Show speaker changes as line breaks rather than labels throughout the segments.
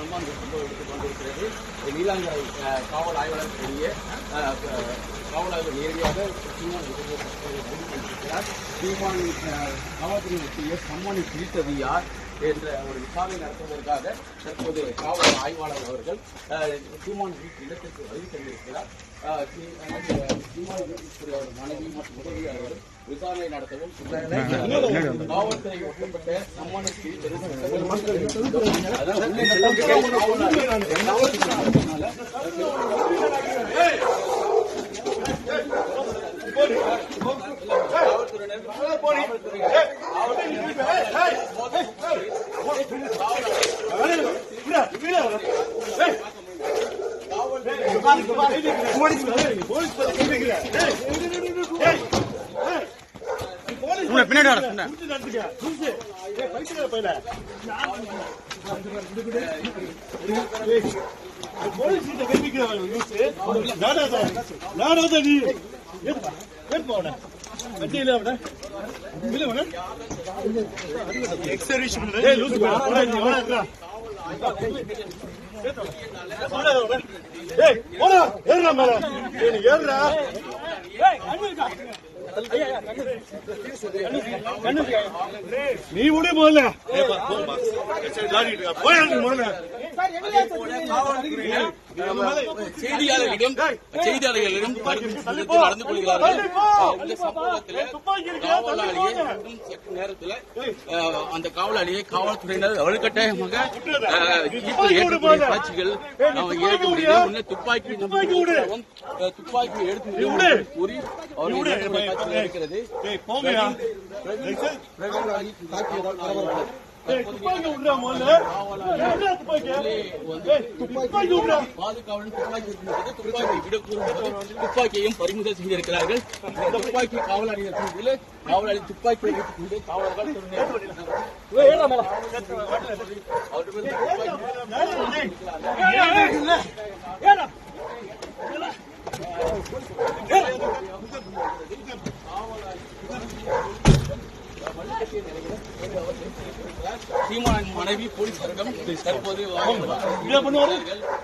அந்த சம்பவம் எடுத்துக் கொண்டிருக்கிறது நீலாங்கரை காவல் ஆய்வாளர் கூடிய காவல் ஆய்வு நேரடியாக சீமான் கொண்டிருக்கிறார் சீமான் காவல்துறை சம்மனை பிடித்தது யார்? என்ற ஒரு விசாரணை நடத்துவதற்காக தற்போது காவல் ஆய்வாளர் அவர்கள் சீமான் வீட்டு இடத்திற்கு வருகை தந்திருக்கிறார். சீமான் வீட்டிற்கு அவர் மனைவி மற்றும் உதவியாளர்கள் விசாரணை நடத்தவும் காவல்துறை ஒட்டப்பட்ட சம்மனுக்கு அதாவது உள்ளே செல்லும்
பின்னாடி வர
நீ விடு முதல்ல போய் முதல்ல
செய்தியாளர்களிடம் செய்தியாளர்களிடம் நடந்து கொள்கிறார்கள் அஹ் இந்த சம்பவத்தில் காவலாளியை இன்னும் சற்று நேரத்தில் அந்த காவலாளியை காவல்துறையினர் வலுக்கட்டாயமாக ஏற்றக்கூடிய காட்சிகள் நாம் ஏற்க முடியும் துப்பாக்கி துப்பாக்கி எடுத்து கூறி அவர்கள் இருக்கிறது.
துப்பாக்கி விடுறா முதல்ல துப்பாக்கி. துப்பாக்கி விடுறா.
பாதுகாவலன் துப்பாக்கி. துப்பாக்கி விட கூறும்போது துப்பாக்கியையும் பறிமுதல் செய்திருக்கிறார்கள். இந்த துப்பாக்கி காவலாளிகள் சந்தியில் காவலாளி துப்பாக்கியை வைத்துக் கொண்டு காவலர்கள் மீது துப்பாக்கி சீமான் மனைவி போலீசாரிடம் தற்போது
இதா பண்ணுவாரு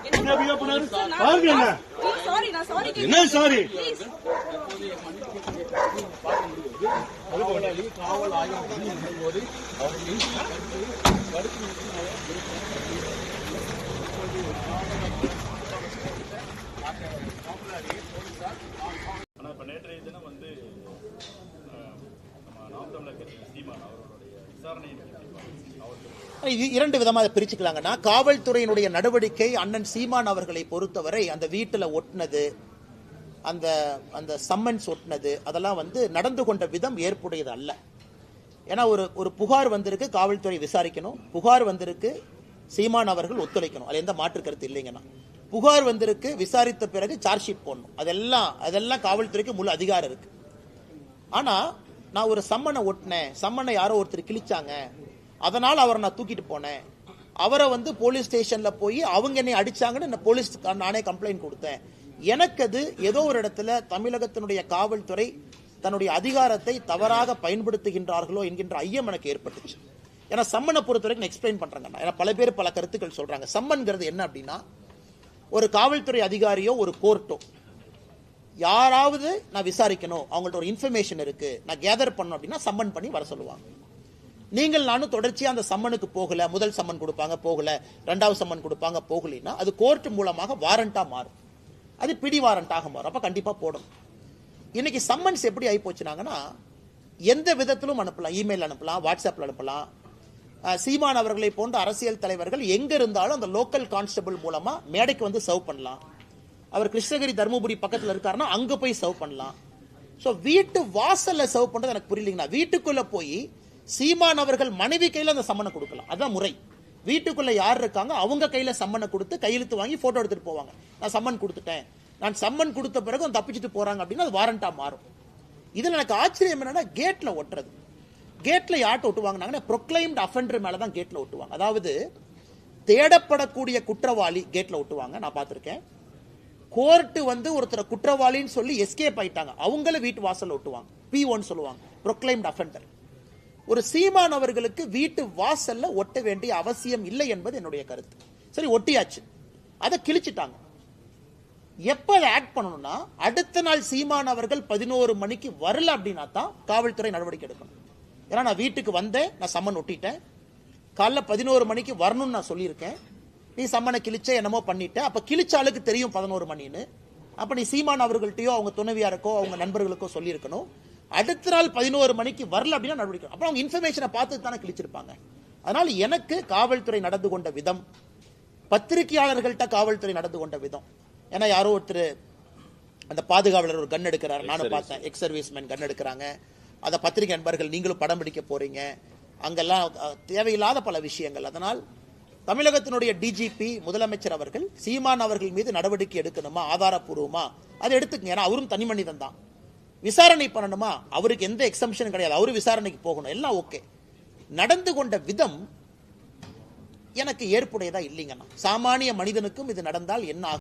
என்ன
சாரி நான் சாரி
என்ன சாரி
காவலாளி காவல் ஆய்வு போது அவர்கள்
ஆனா இப்ப நேற்றைய தினம் வந்து அஹ், நம்ம நாம் தமிழர் கட்சி சீமான் அவர்களுடைய விசாரணை அவர்கள்
இது இரண்டு விதமா அதை பிரிச்சுக்கலாங்கன்னா காவல்துறையினுடைய நடவடிக்கை அண்ணன் சீமான் அவர்களை பொறுத்தவரை அந்த வீட்டில் ஒட்டினது அந்த அந்த சம்மன்ஸ் ஒட்டினது அதெல்லாம் வந்து நடந்து கொண்ட விதம் ஏற்புடையது அல்ல. ஏன்னா ஒரு ஒரு புகார் வந்திருக்கு காவல்துறை விசாரிக்கணும். புகார் வந்திருக்கு சீமான் அவர்கள் ஒத்துழைக்கணும். அது எந்த மாற்று கருத்து இல்லைங்கண்ணா புகார் வந்திருக்கு விசாரித்த பிறகு சார்ஜ் ஷீட் போடணும். அதெல்லாம் அதெல்லாம் காவல்துறைக்கு முழு அதிகாரம் இருக்கு. ஆனால் நான் ஒரு சம்மனை ஒட்டினேன். சம்மனை யாரோ ஒருத்தர் கிழிச்சாங்க. அதனால் அவரை நான் தூக்கிட்டு போனேன். அவரை வந்து போலீஸ் ஸ்டேஷன்ல போய் அவங்க என்னை அடிச்சாங்கன்னு நான் போலீஸ் நானே கம்ப்ளைண்ட் கொடுத்தேன். எனக்கு அது ஏதோ ஒரு இடத்துல தமிழகத்தினுடைய காவல்துறை தன்னுடைய அதிகாரத்தை தவறாக பயன்படுத்துகின்றார்களோ என்கின்ற ஐயம் எனக்கு ஏற்பட்டுச்சு. ஏன்னா சம்மனை பொறுத்த வரைக்கும் எக்ஸ்பிளைன் பண்றாங்க ஏன்னா பல பேர் பல கருத்துக்கள் சொல்றாங்க. சம்மன்கிறது என்ன அப்படின்னா ஒரு காவல்துறை அதிகாரியோ ஒரு கோர்ட்டோ யாராவது நான் விசாரிக்கணும் அவங்கள்ட்ட ஒரு இன்ஃபர்மேஷன் இருக்கு நான் கேதர் பண்ணணும் அப்படின்னா சம்மன் பண்ணி வர சொல்லுவாங்க. நீங்கள் நானும் தொடர்ச்சியா அந்த சம்மனுக்கு போகல முதல் சம்மன் கொடுப்பாங்க போகல ரெண்டாவது சம்மன் கொடுப்பாங்க போகலைன்னா அது கோர்ட் மூலமாக வாரண்டா மாறும். அது பிடி வாரண்டாக மாறும். அப்ப கண்டிப்பா போடணும். இன்னைக்கு சம்மன்ஸ் எப்படி ஆகி போச்சுனாங்கன்னா எந்த விதத்திலும் அனுப்பலாம். இமெயில் அனுப்பலாம் வாட்ஸ்அப்ல அனுப்பலாம். சீமான் அவர்களை போன்ற அரசியல் தலைவர்கள் எங்க இருந்தாலும் அந்த லோக்கல் கான்ஸ்டபிள் மூலமா மேடைக்கு வந்து சர்வ் பண்ணலாம். அவர் கிருஷ்ணகிரி தருமபுரி பக்கத்துல இருக்காருன்னா அங்க போய் சர்வ் பண்ணலாம். ஸோ வீட்டு வாசல்ல சர்வ் பண்றது எனக்கு புரியலைங்கண்ணா. வீட்டுக்குள்ள போய் சீமான் அவர்கள் மனைவி கையில் அந்த சம்மனை கொடுக்கலாம். அதுதான் முறை. வீட்டுக்குள்ளே யார் இருக்காங்க அவங்க கையில் சம்மனை கொடுத்து கையெழுத்து வாங்கி ஃபோட்டோ எடுத்துகிட்டு போவாங்க. நான் சம்மன் கொடுத்துட்டேன். நான் சம்மன் கொடுத்த பிறகு அவன் தப்பிச்சுட்டு போகிறாங்க அப்படின்னா அது வாரண்ட்டாக மாறும். இதில் எனக்கு ஆச்சரியம் என்னென்னா கேட்டில் ஒட்டுறது. கேட்டில் யார்ட்ட ஒட்டுவாங்கன்னாங்கன்னா ப்ரொக்ளைம்டு அஃபெண்டர் மேலே தான் கேட்டில் ஒட்டுவாங்க. அதாவது தேடப்படக்கூடிய குற்றவாளி கேட்டில் ஒட்டுவாங்க. நான் பார்த்துருக்கேன். கோர்ட்டு வந்து ஒருத்தரை குற்றவாளின்னு சொல்லி எஸ்கேப் ஆயிட்டாங்க. அவங்கள வீட்டு வாசல் ஒட்டுவாங்க. பி ஒன் சொல்லுவாங்க. ப்ரொக்ளைம்டு அஃபெண்டர் ஒரு சீமான் அவர்களுக்கு வீட்டு வாசல்ல ஒட்ட வேண்டிய அவசியம் இல்லை என்பது என்னுடைய கருத்து. சரி ஒட்டியாச்சு. அதை கிழிச்சிட்டாங்க. எப்ப அதை ஆக்ட் பண்ணணும்னா அடுத்த நாள் சீமான் அவர்கள் பதினோரு மணிக்கு வரல அப்படின்னா தான் காவல்துறை நடவடிக்கை எடுக்கணும். ஏன்னா நான் வீட்டுக்கு வந்தேன் நான் சம்மன் ஒட்டிட்டேன். காலைல பதினோரு மணிக்கு வரணும்னு நான் சொல்லியிருக்கேன். நீ சம்மனை கிழிச்ச என்னமோ பண்ணிட்ட. அப்ப கிழிச்ச ஆளுக்கு தெரியும் பதினோரு மணின்னு. அப்ப நீ சீமான் அவர்கள்ட்டயோ அவங்க துணைவியாருக்கோ அவங்க நண்பர்களுக்கோ சொல்லியிருக்கணும். அடுத்த நாள் பதினோரு மணிக்கு வரல அப்படின்னா நடவடிக்கை. அப்புறம் அவங்க இன்ஃபர்மேஷனை பார்த்து தானே கிழிச்சிருப்பாங்க. அதனால எனக்கு காவல்துறை நடந்து கொண்ட விதம் பத்திரிகையாளர்கள்ட்ட காவல்துறை நடந்து கொண்ட விதம். ஏன்னா யாரோ ஒருத்தர் அந்த பாதுகாவலர் ஒரு கன் எடுக்கிறார். நானும் பார்த்தேன். எக்ஸ் சர்வீஸ்மேன் கன் எடுக்கிறாங்க. அதை பத்திரிகை நண்பர்கள் நீங்களும் படம் பிடிக்க போறீங்க. அங்கெல்லாம் தேவையில்லாத பல விஷயங்கள். அதனால் தமிழகத்தினுடைய டிஜிபி முதலமைச்சர் அவர்கள் சீமான் அவர்கள் மீது நடவடிக்கை எடுக்கணுமா? ஆதாரப்பூர்வமா? அதை எடுத்துக்கங்க. ஏன்னா அவரும் தனி மனிதன் தான் விசாரணை பண்ணணுமா? அவருக்கு எந்த எக்ஸம்ஷனும் கிடையாது. அவரு விசாரணைக்கு போகணும். எல்லாம் ஓகே நடந்து கொண்ட விதம் எனக்கு ஏற்புடையதா இல்லைங்கண்ணா. சாமானிய மனிதனுக்கும் இது நடந்தால் என்ன ஆகும்?